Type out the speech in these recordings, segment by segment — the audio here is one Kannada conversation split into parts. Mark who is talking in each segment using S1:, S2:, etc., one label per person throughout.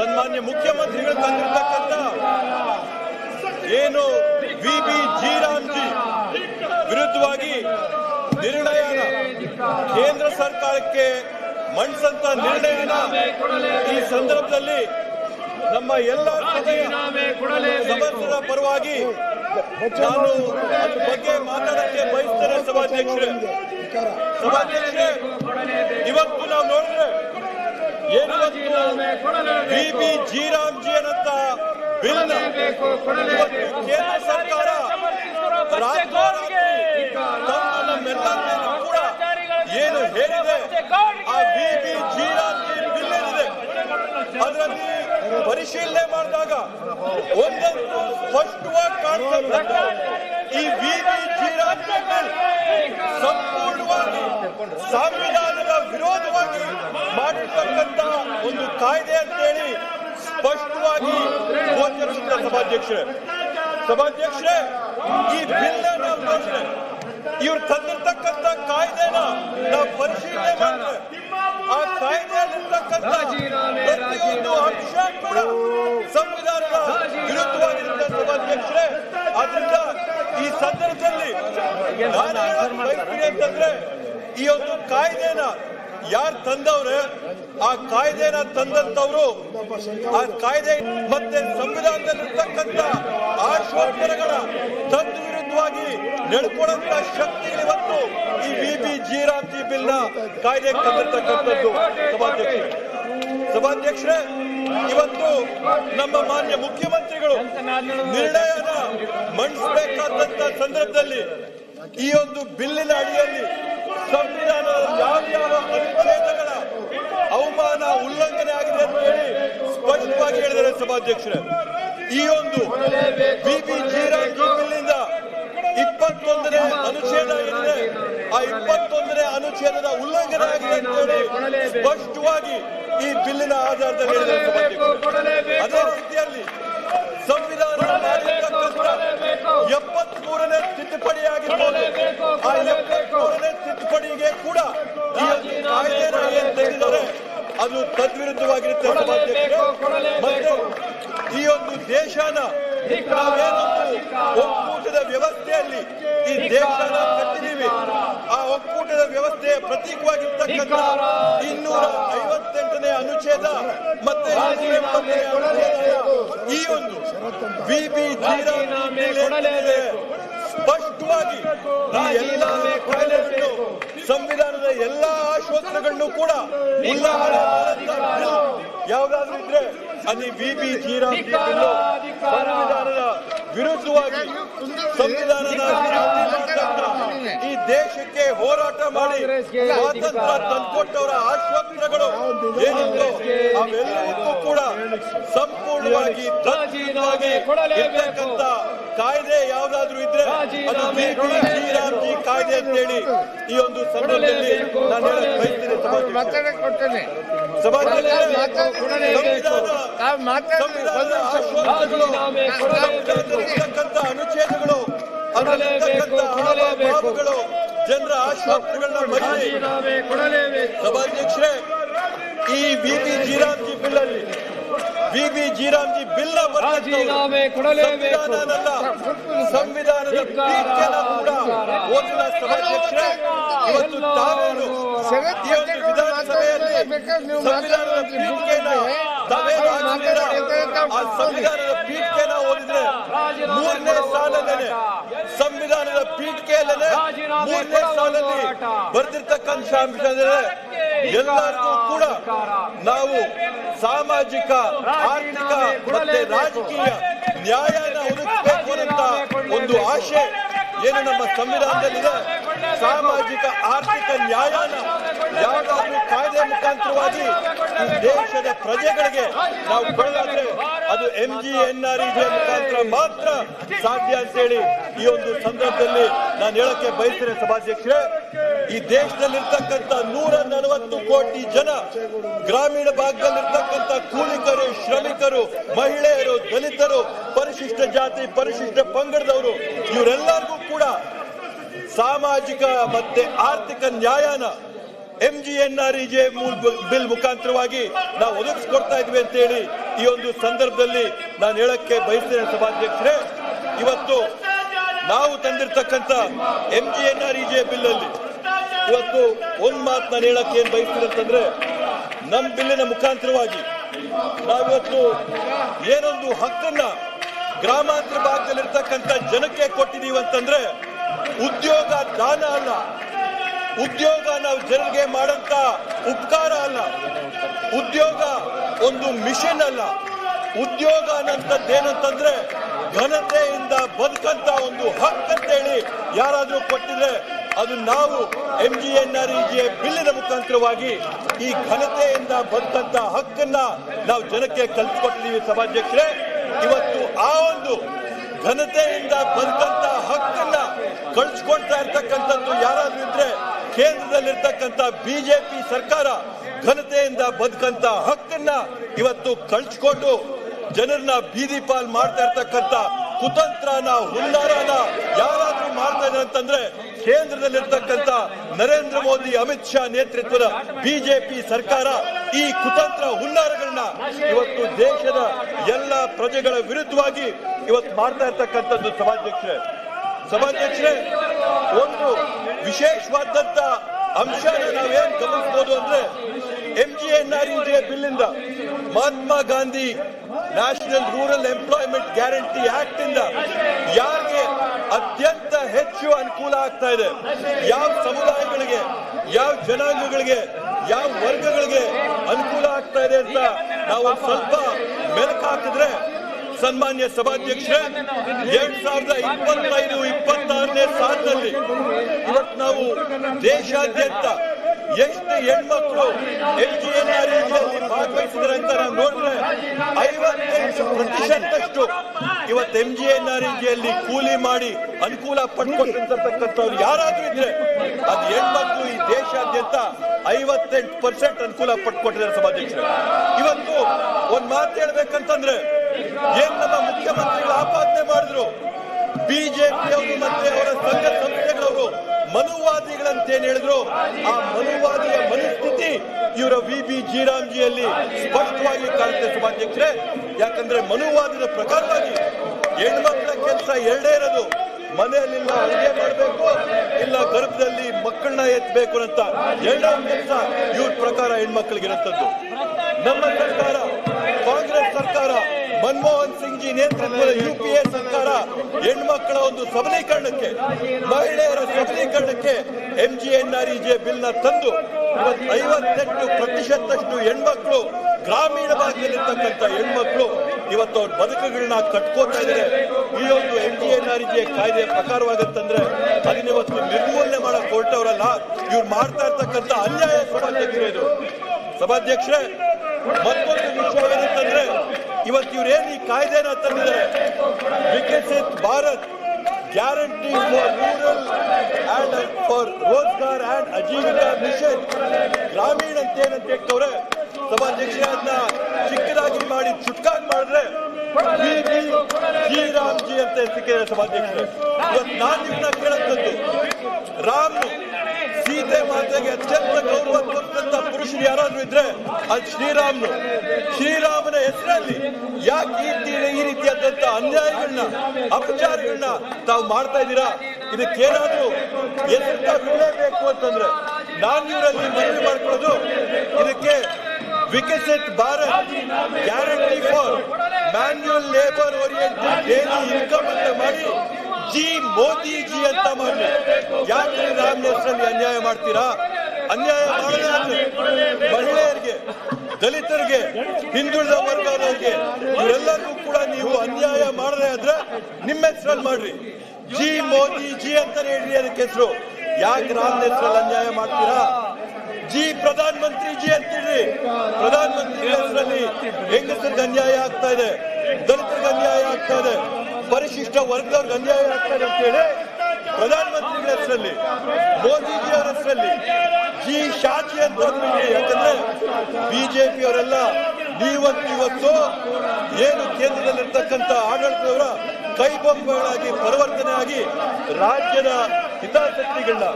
S1: ಸನ್ಮಾನ್ಯ ಮುಖ್ಯಮಂತ್ರಿಗಳು ತಂದಿರತಕ್ಕಂಥ ಏನು ವಿ ಬಿ ಜಿ ವಿರುದ್ಧವಾಗಿ ನಿರ್ಣಯ ಕೇಂದ್ರ ಸರ್ಕಾರಕ್ಕೆ ಮಂಡಿಸಂತ ನಿರ್ಣಯನ ಈ ಸಂದರ್ಭದಲ್ಲಿ ನಮ್ಮ ಎಲ್ಲ ಸಮರ್ಥರ ಪರವಾಗಿ ನಾನು ಅದ್ರ ಬಗ್ಗೆ ಮಾತಾಡಕ್ಕೆ ಬಯಸ್ತೇನೆ ಸಭಾಧ್ಯಕ್ಷರೇ. ಸಭಾಧ್ಯಕ್ಷರೇ, ಇವತ್ತು ನಾವು ನೋಡಿದ್ರೆ ಏನು ವಿ ಬಿ ಜಿ ಅನ್ನಂತ ಬಿಲ್ ಕೇಂದ್ರ ಸರ್ಕಾರ ತಂದು ಕೂಡ ಏನು ಹೇಳಿದೆ, ಆ ಬಿಬಿ ಬಿ ಜಿ ಬಿಲ್ ಏನಿದೆ ಅದರಲ್ಲಿ ಪರಿಶೀಲನೆ ಮಾಡಿದಾಗ ಒಂದೊಂದು ಸ್ಪಷ್ಟವಾಗಿ ಕಾಣ್ತದೆ ಈ ವಿ ಜೀರಾಮ್ಜಿ ಬಿಲ್ ಸಂಪೂರ್ಣವಾಗಿ ಸಂವಿಧಾನದ ವಿರೋಧವಾಗಿ ಮಾಡಿರ್ತಕ್ಕಂತ ಒಂದು ಕಾಯ್ದೆ ಅಂತೇಳಿ ಸ್ಪಷ್ಟವಾಗಿ ಗೋಚರಿಸುತ್ತೆ ಸಭಾಧ್ಯಕ್ಷರೇ. ಸಭಾಧ್ಯಕ್ಷರೇ, ಈ ಬಿಲ್ ನಾವು ನೋಡಿದ್ರೆ ಇವ್ರು ತಂದಿರ್ತಕ್ಕಂಥ ಕಾಯ್ದೆನ ನಾವು ಪರಿಶೀಲನೆ ಮಾಡಿದ್ರೆ ಆ ಕಾಯ್ದೆಯಲ್ಲಿರ್ತಕ್ಕಂಥ ಪ್ರತಿಯೊಂದು ಅಂಶ ಕೂಡ ಸಂವಿಧಾನದ ವಿರುದ್ಧವಾಗಿರುತ್ತೆ ಸಭಾಧ್ಯಕ್ಷರೇ. ಆದ್ರಿಂದ ಈ ಸಂದರ್ಭದಲ್ಲಿ ನಾನು ಹೇಳೋದು ಬಯಸ್ತೀನಿ ಅಂತಂದ್ರೆ, ಈ ಒಂದು ಕಾಯ್ದೆನ ಯಾರು ತಂದವ್ರೆ? ಆ ಕಾಯ್ದೆನ ತಂದಂತವ್ರು, ಆ ಕಾಯ್ದೆ ಮತ್ತೆ ಸಂವಿಧಾನದಲ್ಲಿರ್ತಕ್ಕಂಥ ಆಶ್ವಾಸನೆಗಳ ತಂದು ವಿರುದ್ಧವಾಗಿ ನಡ್ಕೊಳ್ಳಂತ ಶಕ್ತಿ ಇವತ್ತು ಈ ವಿ ಬಿ ಜಿ ಬಿಲ್ನ ಕಾಯ್ದೆ ತಂದಿರ್ತಕ್ಕಂಥದ್ದು. ಸಭಾಧ್ಯಕ್ಷರೇ ಸಭಾಧ್ಯಕ್ಷರೇ, ಇವತ್ತು ನಮ್ಮ ಮಾನ್ಯ ಮುಖ್ಯಮಂತ್ರಿಗಳು ನಿರ್ಣಯನ ಮಂಡಿಸಬೇಕಾದಂತ ಸಂದರ್ಭದಲ್ಲಿ ಈ ಒಂದು ಬಿಲ್ಲಿನ ಅಡಿಯಲ್ಲಿ ಸಂವಿಧಾನದ ಯಾವ ಯಾವ ಅನುಚ್ಛೇದಗಳ ಅವಮಾನ ಉಲ್ಲಂಘನೆ ಆಗಿದೆ ಅಂತ ಹೇಳಿ ಸ್ಪಷ್ಟವಾಗಿ ಹೇಳಿದ್ದಾರೆ ಸಭಾಧ್ಯಕ್ಷರೇ. ಈ ಒಂದು ಬಿಬಿ ಜೀರಾಮ್ ಜಿ ಬಿಲ್ಲಿಂದ ಇಪ್ಪತ್ತೊಂದನೇ ಅನುಚ್ಛೇದ ಏನಿದೆ, ಆ ಇಪ್ಪತ್ತೊಂದನೇ ಅನುಚ್ಛೇದದ ಉಲ್ಲಂಘನೆ ಆಗಿದೆ ಅಂತ ಹೇಳಿ ಸ್ಪಷ್ಟವಾಗಿ ಈ ಬಿಲ್ಲಿನ ಆಧಾರದಲ್ಲಿ ಹೇಳಿದ್ದಾರೆ ಅದೇ ರೀತಿಯಲ್ಲಿ ಸಂವಿಧಾನ ಎಪ್ಪತ್ತ್ ಮೂರನೇ ತಿದ್ದುಪಡಿ ಆಗಿರ್ಬೋದು ಆ ಎಪ್ಪತ್ತ್ ಮೂರನೇ ತಿದ್ದುಪಡಿಗೆ ಕೂಡ ಕಾಯ್ದೆನ ಏನ್ ಅದು ತದ್ವಿರುದ್ಧವಾಗಿರುತ್ತೆ ಮತ್ತೆ ಈ ಒಂದು ದೇಶನ ಒಕ್ಕೂಟದ ವ್ಯವಸ್ಥೆಯಲ್ಲಿ ಈ ದೇಶನ ಕಟ್ಟಿದೀವಿ ಆ ಒಕ್ಕೂಟದ ವ್ಯವಸ್ಥೆಯ ಪ್ರತೀಕವಾಗಿರ್ತಕ್ಕಂಥ ಇನ್ನೂರ ಐವತ್ತೆಂಟನೇ ಅನುಚ್ಛೇದ ಮತ್ತೆ ಈ ಒಂದು ಬಿಬಿ ಸ್ಪಷ್ಟವಾಗಿ ಎಲ್ಲ ಸಂವಿಧಾನದ ಎಲ್ಲಾ ಆಶ್ವಾಸನೆಗಳನ್ನು ಕೂಡ ಯಾವ್ದಾದ್ರು ಇದ್ರೆ ಅಲ್ಲಿ ಬಿಬಿ ಜೀರಾಮ್ ಜಿ ಬಿಲ್ಲು ಸಂವಿಧಾನದ ವಿರುದ್ಧವಾಗಿ ಸಂವಿಧಾನದ ಈ ದೇಶಕ್ಕೆ ಹೋರಾಟ ಮಾಡಿ ಸ್ವಾತಂತ್ರ್ಯ ತಂದುಕೊಟ್ಟವರ ಆಶ್ವಾಸನೆಗಳು ಏನಿದ್ರು ಅವೆಲ್ಲವಕ್ಕೂ ಕೂಡ ಸಂಪೂರ್ಣವಾಗಿ ತದ್ವಿರುದ್ಧವಾಗಿ ಇರ್ತಕ್ಕಂಥ ಕಾಯ್ದೆ ಯಾವ್ದಾದ್ರೂ ಇದ್ರೆ ಅದು ಶ್ರೀರಾಮ್ಜಿ ಕಾಯ್ದೆ ಕಾಯ್ದೆ ಅಂತೇಳಿ ಈ ಒಂದು ಸಂದರ್ಭದಲ್ಲಿ ನಾನು ಹೇಳಕ್ ಬಯಸ್ತೀನಿ ಸಂವಿಧಾನದ ಆಶ್ವಾಸನೆಗಳು ಸಂವಿಧಾನದಲ್ಲಿರ್ತಕ್ಕಂಥ ಅನುಚ್ಛೇದಗಳು ಅದರಲ್ಲಿರ್ತಕ್ಕಂಥ ಹಾವಭಾವಗಳು ಜನರ ಆಶ್ವಾಸನೆಗಳನ್ನ ಮರೆಸಿ. ಸಭಾಧ್ಯಕ್ಷರೇ ಈ ಬಿ ಬಿ ಜಿ ಬಿಲ್ ಅಲ್ಲಿ ಬಿ ಜಿ ಬಿಲ್ಲ
S2: ರಾಜೀನಾಮೆ ಕೊಡಲೇಬೇಕು.
S1: ಸಂವಿಧಾನದ ಕೂಡ ಓದಿನ ಸಭಾಧ್ಯಕ್ಷರೇ ಇವತ್ತು ತಾವೇನು ವಿಧಾನಸಭೆಯಲ್ಲಿ ಸಂವಿಧಾನದ ಪೀಠಿಕೆನ ತಾವೇನು ಹಾಕಿದ್ದೀರಾ ಆ ಸಂವಿಧಾನದ ಪೀಠಿಕೆನ ಓದಿದ್ರೆ ಮೂರನೇ ಸಾಲನೇನೆ ಸಂವಿಧಾನದ ಪೀಠಿಕೆಯಲ್ಲೇ ಮೂರನೇ ಸಾಲಲ್ಲಿ ಬರ್ದಿರ್ತಕ್ಕಂಥ ಅಂಶ ಅಂದ್ರೆ ಎಲ್ಲರಿಗೂ ಕೂಡ ನಾವು ಸಾಮಾಜಿಕ ಆರ್ಥಿಕ ಮತ್ತೆ ರಾಜಕೀಯ ನ್ಯಾಯನ ಒದಗಿಸಬೇಕು ಅಂತ ಒಂದು ಆಶೆ ಏನು ನಮ್ಮ ಸಂವಿಧಾನದಲ್ಲಿದೆ? ಸಾಮಾಜಿಕ ಆರ್ಥಿಕ ನ್ಯಾಯ ಯಾವ್ದಾದ್ರು ಕಾಯ್ದೆ ಮುಖಾಂತರವಾಗಿ ಈ ದೇಶದ ಪ್ರಜೆಗಳಿಗೆ ನಾವು ಕೊಡಲಾದ್ರೆ ಅದು ಎಂ ಜಿ ಎನ್ ಆರ್ ಮುಖಾಂತರ ಮಾತ್ರ ಸಾಧ್ಯ ಅಂತೇಳಿ ಈ ಒಂದು ಸಂದರ್ಭದಲ್ಲಿ ನಾನು ಹೇಳಕ್ಕೆ ಬಯಸ್ತೇನೆ ಸಭಾಧ್ಯಕ್ಷರೇ. ಈ ದೇಶದಲ್ಲಿರ್ತಕ್ಕಂಥ ನೂರ ನಲವತ್ತು ಕೋಟಿ ಜನ ಗ್ರಾಮೀಣ ಭಾಗದಲ್ಲಿರ್ತಕ್ಕಂಥ ಕೂಲಿಕರು, ಶ್ರಮಿಕರು, ಮಹಿಳೆಯರು, ದಲಿತರು, ಪರಿಶಿಷ್ಟ ಜಾತಿ, ಪರಿಶಿಷ್ಟ ಪಂಗಡದವರು, ಇವರೆಲ್ಲರಿಗೂ ಕೂಡ ಸಾಮಾಜಿಕ ಮತ್ತೆ ಆರ್ಥಿಕ ನ್ಯಾಯನ M G N R E J bill ಮುಖಾಂತರವಾಗಿ ನಾವು ಒದಗಿಸ್ಕೊಡ್ತಾ ಇದ್ವಿ ಅಂತ ಹೇಳಿ ಈ ಒಂದು ಸಂದರ್ಭದಲ್ಲಿ ನಾನು ಹೇಳಕ್ಕೆ ಬಯಸ್ತೇನೆ ಸಭಾಧ್ಯಕ್ಷರೇ. ಇವತ್ತು ನಾವು ತಂದಿರತಕ್ಕಂಥ M G N R E J bill ಅಲ್ಲಿ ಇವತ್ತು ಒಂದ್ ಮಾತು ನಾನು ಹೇಳಕ್ಕೆ ಏನ್ ಬಯಸ್ತೀನಿ ಅಂತಂದ್ರೆ ನಮ್ಮ ಬಿಲ್ಲಿನ ಮುಖಾಂತರವಾಗಿ ನಾವಿವತ್ತು ಏನೊಂದು ಹಕ್ಕನ್ನ ಗ್ರಾಮಾಂತರ ಭಾಗದಲ್ಲಿರ್ತಕ್ಕಂಥ ಜನಕ್ಕೆ ಕೊಟ್ಟಿದೀವಿ ಅಂತಂದ್ರೆ, ಉದ್ಯೋಗ ದಾನ ಅಲ್ಲ. ಉದ್ಯೋಗ ನಾವು ಜನರಿಗೆ ಮಾಡಂತ ಉಪಕಾರ ಅಲ್ಲ. ಉದ್ಯೋಗ ಒಂದು ಮಿಷನ್ ಅಲ್ಲ. ಉದ್ಯೋಗ ಅನ್ನಂಥದ್ದೇನಂತಂದ್ರೆ ಘನತೆಯಿಂದ ಬದುಕಂತ ಒಂದು ಹಕ್ಕಂತೇಳಿ ಯಾರಾದ್ರೂ ಕೊಟ್ಟಿದ್ರೆ ಅದು ನಾವು M G N R E G ಬಿಲ್ಲಿನ ಮುಖಾಂತರವಾಗಿ ಈ ಘನತೆಯಿಂದ ಬಂದಂತ ಹಕ್ಕನ್ನ ನಾವು ಜನಕ್ಕೆ ಕಲ್ಪಿಸ್ಕೊಟ್ಟಿದ್ದೀವಿ ಸಭಾಧ್ಯಕ್ಷರೇ. ಇವತ್ತು ಆ ಒಂದು ಘನತೆಯಿಂದ ಬಂದಂತ ಹಕ್ಕನ್ನ ಕಳ್ಸಿಕೊಡ್ತಾ ಇರ್ತಕ್ಕಂಥದ್ದು ಯಾರಾದ್ರೂ ಇದ್ರೆ ಕೇಂದ್ರದಲ್ಲಿರ್ತಕ್ಕಂಥ ಬಿಜೆಪಿ ಸರ್ಕಾರ ಘನತೆಯಿಂದ ಬದುಕಂತ ಹಕ್ಕನ್ನ ಇವತ್ತು ಕಳ್ಸಿಕೊಂಡು ಜನರನ್ನ ಬೀದಿ ಪಾಲ್ ಮಾಡ್ತಾ ಇರ್ತಕ್ಕಂಥ ಕುತಂತ್ರನ ಹುಲ್ಲಾರನ ಯಾರಾದ್ರೂ ಮಾಡ್ತಾ ಇದ್ದಾರೆ ಅಂತಂದ್ರೆ ಕೇಂದ್ರದಲ್ಲಿರ್ತಕ್ಕಂಥ ನರೇಂದ್ರ ಮೋದಿ, ಅಮಿತ್ ಶಾ ನೇತೃತ್ವದ ಬಿಜೆಪಿ ಸರ್ಕಾರ ಈ ಕುತಂತ್ರ ಹುನ್ನಾರಗಳನ್ನ ಇವತ್ತು ದೇಶದ ಎಲ್ಲ ಪ್ರಜೆಗಳ ವಿರುದ್ಧವಾಗಿ ಇವತ್ತು ಮಾಡ್ತಾ ಇರ್ತಕ್ಕಂಥದ್ದು ಸಭಾಧ್ಯಕ್ಷರೇ. ಸಭಾಧ್ಯಕ್ಷರೇ, ಒಂದು ವಿಶೇಷವಾದಂತ ಅಂಶ ನಾವೇನ್ ಗಮನಿಸಬಹುದು ಅಂದ್ರೆ M G N R J bill ಇಂದ Mahatma Gandhi national rural employment guarantee act ಇಂದ ಯಾರಿಗೆ ಅತ್ಯಂತ ಹೆಚ್ಚು ಅನುಕೂಲ ಆಗ್ತಾ ಇದೆ. ಯಾವ ಸಮುದಾಯಗಳಿಗೆ, ಯಾವ ಜನಾಂಗಗಳಿಗೆ, ಯಾವ ವರ್ಗಗಳಿಗೆ ಅನುಕೂಲ ಆಗ್ತಾ ಇದೆ ಅಂತ ನಾವು ಸ್ವಲ್ಪ ಮೆಲುಕು ಹಾಕಿದ್ರೆ ಸನ್ಮಾನ್ಯ ಸಭಾಧ್ಯಕ್ಷರೇ, ಎರಡ್ ಸಾವಿರದ ಇಪ್ಪತ್ತೈದು, ಇಪ್ಪತ್ತಾರನೇ ಸಾಲಿನಲ್ಲಿ ಇವತ್ತು ನಾವು ದೇಶಾದ್ಯಂತ ಎಷ್ಟು ಹೆಣ್ಮಕ್ಳು ಎಲ್ ಜಿ ಎನ್ ಆರ್ ಭಾಗವಹಿಸಿದ್ರೆ ಅಂತ ನಾವು ನೋಡಿದ್ರೆ ಐವತ್ತೆಂಟು ಪ್ರತಿಶತದಷ್ಟು ಇವತ್ತು ಎಂ ಜಿ ಎನ್ ಆರ್ ಕೂಲಿ ಮಾಡಿ ಅನುಕೂಲ ಪಡ್ಕೊಂಡಿರ್ತಕ್ಕಂಥವ್ರು ಯಾರಾದ್ರೂ ಇದ್ರೆ ಅದು ಹೆಣ್ಮಕ್ಳು ಈ ದೇಶಾದ್ಯಂತ ಐವತ್ತೆಂಟು ಪರ್ಸೆಂಟ್ ಅನುಕೂಲ ಪಡ್ಕೊಟ್ಟಿದ್ದಾರೆ ಸಭಾಧ್ಯಕ್ಷರು. ಇವತ್ತು ಒಂದ್ ಮಾತು ಹೇಳ್ಬೇಕಂತಂದ್ರೆ, ಏನ್ ನಮ್ಮ ಮುಖ್ಯಮಂತ್ರಿಗಳು ಆಪಾದನೆ ಮಾಡಿದ್ರು ಬಿಜೆಪಿಯವರು ಮತ್ತೆ ಅವರ ಸಂಘ ಸಂಸ್ಥೆಗಳವರು ಮನುವಾದಿಗಳಂತ ಏನ್ ಹೇಳಿದ್ರು? ಆ ಮನುವಾದಿಯ ಮನಸ್ಥಿತಿ ಇವರ ವಿ ಬಿ ಜಿರಾಮ್ಜಿಯಲ್ಲಿ ಸ್ಪಷ್ಟವಾಗಿ ಕಾಣುತ್ತೆ ಸಭಾಧ್ಯಕ್ಷರೇ. ಯಾಕಂದ್ರೆ ಮನುವಾದದ ಪ್ರಕಾರವಾಗಿ ಹೆಣ್ಮಕ್ಳ ಕೆಲಸ ಎರಡೇ ಇರೋದು. ಮನೆಯಲ್ಲಿಲ್ಲ ಅಡುಗೆ ಮಾಡಬೇಕು, ಇಲ್ಲ ಗರ್ಭದಲ್ಲಿ ಮಕ್ಕಳನ್ನ ಎತ್ತಬೇಕು ಅಂತ ಎರಡನೇ ಕೆಲಸ ಇವ್ರ ಪ್ರಕಾರ ಹೆಣ್ಮಕ್ಳಿಗೆ ಇರುತ್ತದ್ದು ನಮ್ಮ ಸರ್ಕಾರ, ಕಾಂಗ್ರೆಸ್ ಸರ್ಕಾರ ಮನಮೋಹನ್ ಸಿಂಗ್ ಜಿ ನೇತೃತ್ವದ ಯು ಪಿ ಎ ಸರ್ಕಾರ ಹೆಣ್ಮಕ್ಕಳ ಒಂದು ಸಬಲೀಕರಣಕ್ಕೆ, ಮಹಿಳೆಯರ ಸಬಲೀಕರಣಕ್ಕೆ ಎಂ ಜಿ ಜೆ ಬಿಲ್ನ ತಂದು ಐವತ್ತೆಂಟು ಪ್ರತಿಶತದಷ್ಟು ಹೆಣ್ಮಕ್ಳು ಗ್ರಾಮೀಣ ಭಾಗದಲ್ಲಿರ್ತಕ್ಕಂಥ ಹೆಣ್ಮಕ್ಳು ಇವತ್ತು ಅವ್ರ ಬದುಕುಗಳನ್ನ ಕಟ್ಕೋತಾ ಇದ್ದಾರೆ. ಈ ಒಂದು M G N R J ಕಾಯ್ದೆ ಪ್ರಕಾರವಾಗತ್ತಂದ್ರೆ ಅದನ್ನ ಇವತ್ತು ನಿರ್ಮೂಲನೆ ಮಾಡಕ್ ಹೊರಟವರಲ್ಲ, ಇವ್ರು ಮಾಡ್ತಾ ಇರ್ತಕ್ಕಂಥ ಅನ್ಯಾಯ ಸಭಾಧ್ಯಕ್ಷರೇ ಇದು ಸಭಾಧ್ಯಕ್ಷರೇ, ಮತ್ತೊಂದು ವಿಷಯ ಏನಂತಂದ್ರೆ ಇವತ್ತು ಇವರೇನು ಈ ಕಾಯ್ದೆನ ತಂದಿದ್ದಾರೆ? Viksit Bharat guarantee for rural and for Rozgar and Ajeevika mission. ಗ್ರಾಮೀಣ ಅಂತ ಏನಂತ ಹೇಳ್ತವ್ರೆ ಸಭಾಧ್ಯಕ್ಷ ಅದನ್ನ ಚಿಕ್ಕದಾಗಿ ಮಾಡಿ ಚುಟ್ಕಾಗಿ ಮಾಡಿದ್ರೆ ಜಿ ರಾಮ್ ಜಿ ಅಂತ ಸಿಕ್ಕಿದ್ದಾರೆ ಸಭಾಧ್ಯಕ್ಷರೇ. ಇವತ್ತು ನಾನು ರಾಮ್ ಸೀತೆ ಮಾತೆಗೆ ಅತ್ಯಂತ ಗೌರವ ಕೊಟ್ಟಂತ ಪುರುಷರು ಯಾರಾದ್ರೂ ಇದ್ರೆ ಅದು ಶ್ರೀರಾಮನು. ಶ್ರೀರಾಮನ ಹೆಸರಲ್ಲಿ ಯಾಕೆ ಈ ರೀತಿ- ಈ ರೀತಿಯಾದಂತ ಅನ್ಯಾಯಗಳನ್ನ, ಅಪಚಾರಗಳನ್ನ ತಾವು ಮಾಡ್ತಾ ಇದ್ದೀರಾ? ಇದಕ್ಕೇನಾದ್ರೂ ಎಂತ ಬೀಳಬೇಕು ಅಂತಂದ್ರೆ ನಾನು ಇವರಲ್ಲಿ ಮನವಿ ಮಾಡ್ಕೊಳ್ಳೋದು ಇದಕ್ಕೆ Viksit Bharat guarantee for manual labour oriented daily income ಅಂತ ಮಾಡಿ ಜಿ ಮೋದಿ ಯಾಕೆ ರಾಮ್ ಹೆಸರಲ್ಲಿ ಅನ್ಯಾಯ ಮಾಡ್ತೀರಾ? ಅನ್ಯಾಯ ಮಾಡೋದಾದ್ರೆ ಮಹಿಳೆಯರಿಗೆ, ದಲಿತರಿಗೆ, ಹಿಂದುಳಿದ ವರ್ಗದವರಿಗೆ ಇವರೆಲ್ಲರಿಗೂ ಕೂಡ ನೀವು ಅನ್ಯಾಯ ಮಾಡದೆ ಆದ್ರೆ ನಿಮ್ಮ ಹೆಸರಲ್ಲಿ ಮಾಡ್ರಿ. ಜಿ ಮೋದಿ ಜಿ ಅಂತ ಹೇಳ್ರಿ ಅದಕ್ಕೆ ಹೆಸರು. ಯಾಕೆ ರಾಮ್ ಹೆಸರಲ್ಲಿ ಅನ್ಯಾಯ ಮಾಡ್ತೀರಾ? ಜಿ ಪ್ರಧಾನ ಮಂತ್ರಿ ಜಿ ಅಂತೀರಿ ಪ್ರಧಾನ ಮಂತ್ರಿ ಹೆಸರಲ್ಲಿ ಹೆಂಗಸರಿಗೆ ಅನ್ಯಾಯ ಆಗ್ತಾ ಇದೆ? ದಲಿತರಿಗೆ ಅನ್ಯಾಯ ಆಗ್ತಾ ಇದೆ? ಪರಿಶಿಷ್ಟ ವರ್ಗದವ್ರಿಗೆ ಅನ್ಯಾಯ ಆಗ್ತಾ ಇದೆ ಅಂತ ಹೇಳಿ ಪ್ರಧಾನ ಮಂತ್ರಿಗಳ ಹೆಸರಲ್ಲಿ ಮೋದಿಜಿ ಹೆಸರಲ್ಲಿ ಜಿ ಶಾಚಿ ಅಂತ. ಯಾಕಂದ್ರೆ ಬಿಜೆಪಿ ಅವರೆಲ್ಲ ನೀವಂತೂ ಇವತ್ತು ಏನು ಕೇಂದ್ರದಲ್ಲಿರ್ತಕ್ಕಂಥ ಆಡಳಿತದವರ ಕೈಬೊಂಬೆಗಳಾಗಿ ಪರಿವರ್ತನೆ ಆಗಿ ರಾಜ್ಯದ ಹಿತಾಸಕ್ತಿಗಳನ್ನ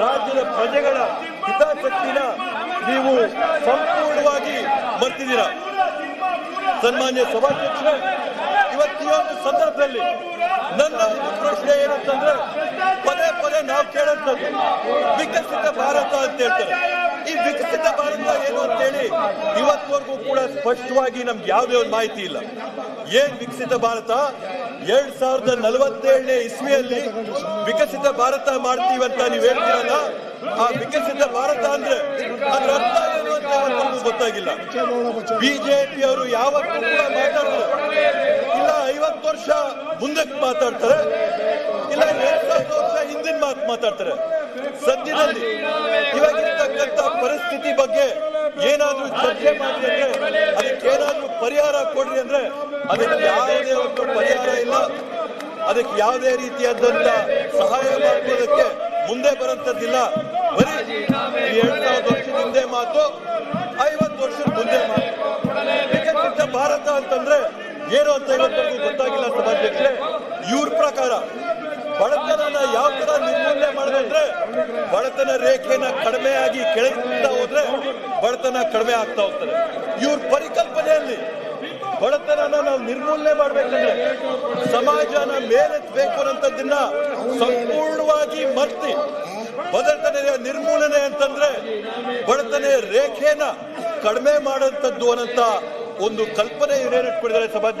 S1: ರಾಜ್ಯದ ಪ್ರಜೆಗಳ ಹಿತಾಸಕ್ತಿನ ನೀವು ಸಂಪೂರ್ಣವಾಗಿ ಮರ್ತಿದ್ದೀರಾ ಸನ್ಮಾನ್ಯ ಸಭಾಧ್ಯಕ್ಷರೇ, ಇವತ್ತಿನ ಈ ಸಂದರ್ಭದಲ್ಲಿ ನನ್ನ ಒಂದು ಪ್ರಶ್ನೆ ಏನಂತಂದ್ರೆ ಪದೇ ನಾವು ಕೇಳಂತದ್ದು ವಿಕಸಿತ ಭಾರತ ಅಂತ ಹೇಳ್ತಾರೆ. ಈ ವಿಕಸಿತ ಭಾರತ ಏನು ಅಂತೇಳಿ ಇವತ್ತವರೆಗೂ ಕೂಡ ಸ್ಪಷ್ಟವಾಗಿ ನಮ್ಗೆ ಯಾವುದೇ ಒಂದು ಮಾಹಿತಿ ಇಲ್ಲ. ಏನ್ ವಿಕಸಿತ ಭಾರತ? ಎರಡ್ ಸಾವಿರದ ನಲವತ್ತೇಳನೇ ಇಸ್ವಿಯಲ್ಲಿ ವಿಕಸಿತ ಭಾರತ ಮಾಡ್ತೀವಂತ ನೀವ್ ಹೇಳ್ತೀರಲ್ಲ? ಆ ವಿಕಸಿತ ಭಾರತ ಅಂದ್ರೆ ಅದ್ರ ಅರ್ಥ ಏನು ಅಂತ ಗೊತ್ತಾಗಿಲ್ಲ. ಬಿಜೆಪಿ ಅವರು ಯಾವತ್ತೂ ಕೂಡ ಮಾತಾಡ್ತಾರೆ. ಇಲ್ಲ, ಐವತ್ತು ವರ್ಷ ಮುಂದಕ್ಕೆ ಮಾತಾಡ್ತಾರೆ. ಇಲ್ಲ ಹಿಂದಿನ ಮಾತು ಮಾತಾಡ್ತಾರೆ. ಸದ್ಯದಲ್ಲಿ ಇವಾಗಿರ್ತಕ್ಕಂಥ ಪರಿಸ್ಥಿತಿ ಬಗ್ಗೆ ಏನಾದ್ರೂ ಚರ್ಚೆ ಮಾಡಿ ಅಂದ್ರೆ ಅದಕ್ಕೆ ಏನಾದ್ರೂ ಪರಿಹಾರ ಕೊಡ್ರಿ ಅಂದ್ರೆ ಅದಕ್ಕೆ ಯಾವುದೇ ಒಂದು ಪರಿಹಾರ ಇಲ್ಲ. ಅದಕ್ಕೆ ಯಾವುದೇ ರೀತಿಯಾದಂತ ಸಹಾಯ ಮಾಡೋದಕ್ಕೆ ಮುಂದೆ ಬರಂತದ್ದಿಲ್ಲ ಬರೀ ಎರಡ್ ಸಾವಿರದ ವರ್ಷದ ಹಿಂದೆ ಮಾತು, ಐವತ್ತು ವರ್ಷದ ಮುಂದೆ ಮಾತು. ಭಾರತ ಅಂತಂದ್ರೆ ಏನು ಅಂತ ಇವತ್ತು ಗೊತ್ತಾಗಿಲ್ಲ ಸಭಾಧ್ಯಕ್ಷರೇ. ಇವ್ರ ಪ್ರಕಾರ ಬಡತನನ ಯಾವ ತರ ನಿರ್ಮೂಲನೆ ಮಾಡಿದ್ರೆ ಬಡತನ ರೇಖೆನ ಕಡಿಮೆ ಆಗಿ ಕೆಳಗಿಂದ ಹೋದ್ರೆ ಬಡತನ ಕಡಿಮೆ ಆಗ್ತಾ ಹೋಗ್ತದೆ. ಇವ್ರ ಪರಿಕಲ್ಪನೆಯಲ್ಲಿ ಬಡತನನ ನಾವು ನಿರ್ಮೂಲನೆ ಮಾಡ್ಬೇಕಂದ್ರೆ ಸಮಾಜನ ಮೇಲೆತ್ತಬೇಕು ಅನ್ನೋಂಥದ್ದನ್ನ ಸಂಪೂರ್ಣವಾಗಿ ಮರ್ತಿ ಬದತನ ನಿರ್ಮೂಲನೆ ಅಂತಂದ್ರೆ ಬಡತನ ರೇಖೆನ ಕಡಿಮೆ ಮಾಡುವಂತದ್ದು ಅನ್ನಂತ ಒಂದು ಕಲ್ಪನೆ ಇವ್ರೇನಿಟ್ಕೊಂಡಿದ್ದಾರೆ ಸಭಾಧ್ಯಕ್ಷ